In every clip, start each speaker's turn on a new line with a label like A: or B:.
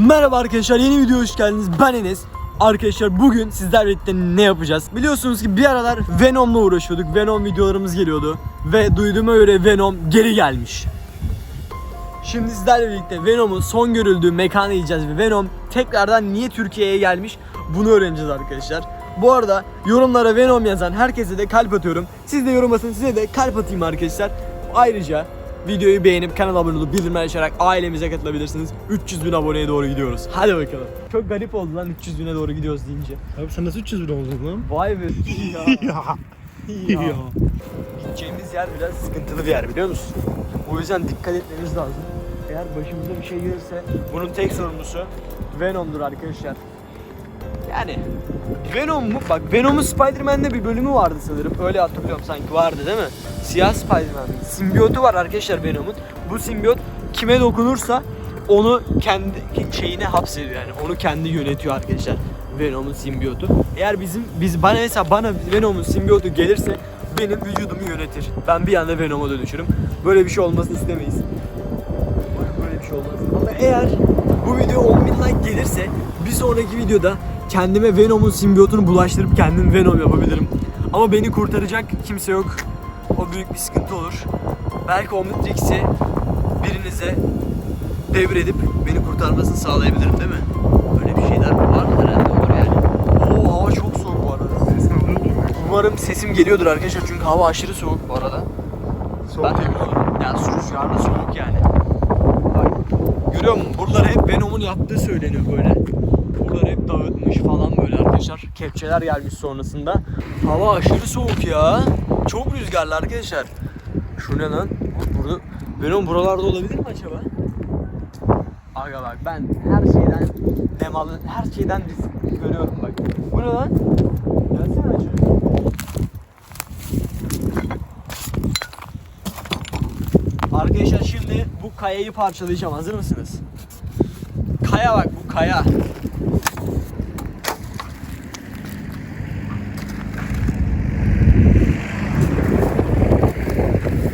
A: Merhaba arkadaşlar yeni videoya hoş geldiniz ben Enes Arkadaşlar bugün sizlerle birlikte ne yapacağız? Biliyorsunuz ki bir aralar Venom'la uğraşıyorduk Venom videolarımız geliyordu Ve duyduğuma göre Venom geri gelmiş Şimdi sizlerle birlikte Venom'un son görüldüğü mekanı yiyeceğiz ve Venom tekrardan niye Türkiye'ye gelmiş bunu öğreneceğiz arkadaşlar. Bu arada yorumlara Venom yazan herkese de kalp atıyorum. Siz de yorum atın size de kalp atayım arkadaşlar. Ayrıca videoyu beğenip kanala abone olup bildirimler açarak ailemize katılabilirsiniz. 300 bin aboneye doğru gidiyoruz. Hadi bakalım. Çok garip oldu lan 300 bine doğru gidiyoruz deyince.
B: Abi sen nasıl 300 bin oldun lan?
A: Vay be.
B: Ya.
A: Ya. Gideceğimiz yer biraz sıkıntılı bir yer biliyor musun? O yüzden dikkat etmemiz lazım. Eğer başımıza bir şey gelirse bunun tek sorumlusu Venom'dur arkadaşlar. Yani Venom mu? Bak Venom'un Spider-Man'de bir bölümü vardı sanırım. Öyle hatırlıyorum sanki vardı değil mi? Siyah Spider-Man. Simbiyotu var arkadaşlar Venom'un. Bu simbiyot kime dokunursa onu kendi şeyine hapsediyor yani. Onu kendi yönetiyor arkadaşlar. Venom'un simbiyotu. Eğer bizim biz bana mesela bana Venom'un simbiyotu gelirse benim vücudumu yönetir. Ben bir anda Venom'a dönüşürüm. Böyle bir şey olmasını istemeyiz. Böyle bir şey olmaz. Ama eğer bu video 10 bin like gelirse bir sonraki videoda kendime Venom'un simbiyotunu bulaştırıp kendim Venom yapabilirim. Ama beni kurtaracak kimse yok. O büyük bir sıkıntı olur. Belki Omnitrix'i birinize devredip beni kurtarmasını sağlayabilirim değil mi? Böyle bir şeyler var herhalde olur yani. Oo hava çok soğuk bu arada. Umarım sesim geliyordur arkadaşlar çünkü hava aşırı soğuk bu arada.
B: Soğuk
A: ben emin olurum. Yani su rüzgarlı soğuk yani. Bak, görüyor musun? Buraları hep Venom'un yaptığı söyleniyor böyle. Buraları hep dağıtmış falan böyle arkadaşlar. Kepçeler gelmiş sonrasında. Hava aşırı soğuk ya. Çok rüzgarlı arkadaşlar. Şu ne lan? Burada Venom buralarda olabilir mi acaba? Aga bak ben her şeyden nem alın, her şeyden risk görüyorum bak. Bu ne lan? Gelsene acı. Arkadaşlar şimdi bu kayayı parçalayacağım. Hazır mısınız? Kaya bak bu kaya.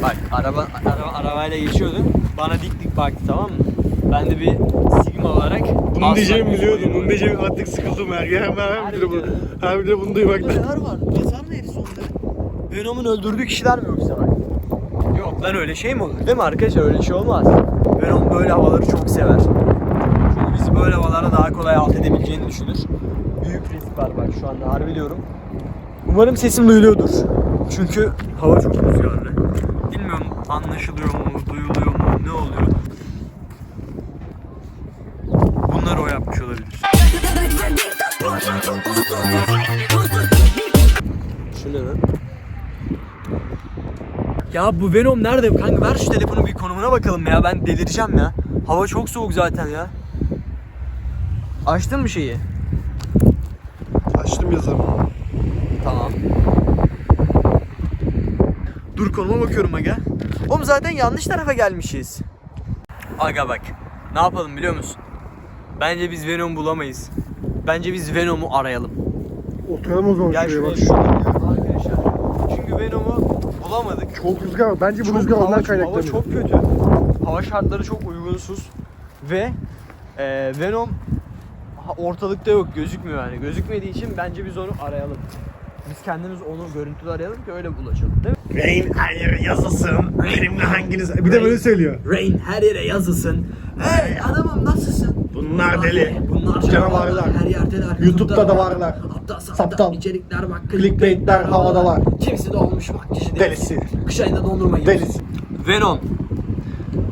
A: Bak araba, araba arabayla geçiyordu. Bana dik dik baktı tamam mı? Ben de bir sigma olarak
B: Bunu diyeceğimi biliyordum. Bunu diyeceğimi artık sıkıldım her yer. Her, her, bir de bu. Her bir de bunu duymaktan.
A: neler var? Yazar mı hepsi onda? Venom'un öldürdüğü kişiler mi yoksa bak? Yok lan öyle şey mi olur? Değil mi arkadaşlar öyle şey olmaz. Venom böyle havaları çok sever. Çünkü bizi böyle havalara daha kolay alt edebileceğini düşünür. Büyük risk var bak şu anda harbi diyorum. Umarım sesim duyuluyordur. Çünkü hava çok rüzgarlı. Anlaşılıyor mu, duyuluyor mu, ne oluyor? Bunları o yapmış olabilir. Şu ne lan? Ya bu Venom nerede? Kanka ver şu telefonu bir konumuna bakalım ya. Ben delireceğim ya. Hava çok soğuk zaten ya. Açtın mı şeyi?
B: Açtım yazarım.
A: Tamam. Dur konuma bakıyorum aga. Oğlum zaten yanlış tarafa gelmişiz. Aga bak. Ne yapalım biliyor musun? Bence biz Venom bulamayız. Bence biz Venom'u arayalım.
B: Oturalım o zaman
A: Gel
B: şuraya
A: şuraya
B: bak.
A: bak. Arkadaşlar. Çünkü Venom'u bulamadık.
B: Çok rüzgar var. Bence bu
A: Çok
B: rüzgar
A: hava-
B: ondan
A: Hava
B: kaynaklanıyor.
A: çok kötü. Hava şartları çok uygunsuz. Ve e, Venom ha- ortalıkta yok, gözükmüyor yani. Gözükmediği için bence biz onu arayalım. Biz kendimiz onu görüntülü arayalım ki öyle bulaşalım değil mi?
B: Rain her yere yazılsın. Benimle hanginiz... Bir de böyle söylüyor.
A: Rain her yere yazılsın. Hey adamım nasılsın?
B: Bunlar deli.
A: Bunlar
B: Canavarlar.
A: Her yerdeler.
B: YouTube'da da varlar.
A: Aptal saptal,
B: Saptal.
A: içerikler bak.
B: Clickbaitler havadalar.
A: Kimisi de olmuş makyajı
B: Delisi.
A: Kış ayında dondurma yiyor.
B: Delisi.
A: Venom.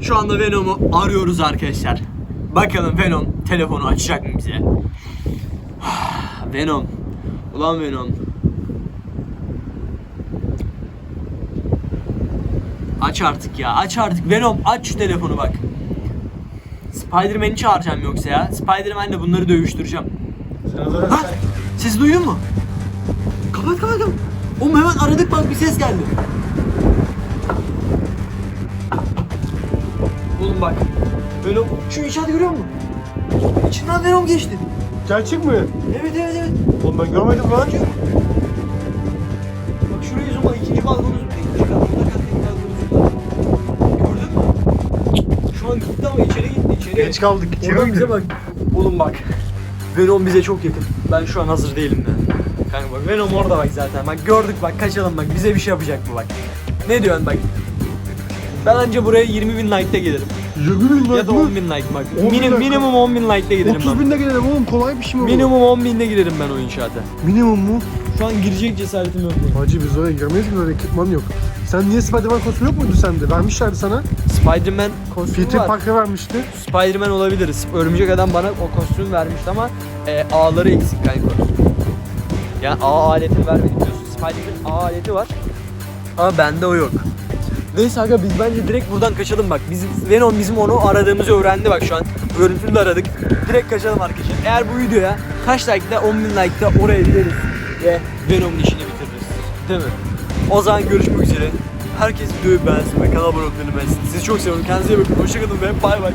A: Şu anda Venom'u arıyoruz arkadaşlar. Bakalım Venom telefonu açacak mı bize? Venom. Ulan Venom. Aç artık ya. Aç artık. Venom aç şu telefonu bak. Spider-Man'i çağıracağım yoksa ya. Spider-Man'le bunları dövüştüreceğim. Ha? Ses duydun mu? Kapat kapat kapat. Oğlum hemen aradık bak bir ses geldi. Oğlum bak. Venom şu inşaatı görüyor musun? İçinden Venom geçti.
B: Gerçek mi?
A: Evet evet evet.
B: Oğlum ben görmedim lan.
A: Bak şuraya zoomla ikinci ikinci gitti ama içeri gitti içeri.
B: Geç kaldık. İçeri mi
A: bize bak. Oğlum bak. Venom bize çok yakın. Ben şu an hazır değilim de. Kanka bak Venom orada bak zaten. Bak gördük bak kaçalım bak. Bize bir şey yapacak bu bak. Ne diyorsun bak. Ben anca buraya 20 bin like'da gelirim.
B: 20 bin
A: Ya da 10 bin like bak.
B: 10 bin
A: Minim,
B: like.
A: minimum 10 bin like'da gelirim
B: 30
A: ben.
B: binde gelelim oğlum kolay bir şey mi bu?
A: Minimum 10 binde girerim ben o inşaata.
B: Minimum mu?
A: Şu an girecek cesaretim yok. benim.
B: Hacı biz oraya giremeyiz mi böyle ekipman yok. Sen niye Spider-Man kostümü yok muydu sende? Vermişlerdi sana.
A: Spider-Man kostümü
B: Peter
A: var.
B: Parker vermişti.
A: Spider-Man olabilir. Örümcek adam bana o kostüm vermişti ama e, ağları eksik kanka. Yani ağ aleti vermedi biliyorsun. Spider-Man'in ağ aleti var. Ama bende o yok. Neyse aga biz bence direkt buradan kaçalım bak. Bizim Venom bizim onu aradığımızı öğrendi bak şu an. Görüntülü aradık. Direkt kaçalım arkadaşlar. Eğer bu videoya kaç like'da 10 bin like'da oraya gideriz ve Venom'un işini bitiririz. Değil mi? O zaman görüşmek üzere. Herkes videoyu beğensin ve kanala abone olmayı unutmayın. Sizi çok seviyorum. Kendinize iyi bakın. Hoşçakalın ve bay bay.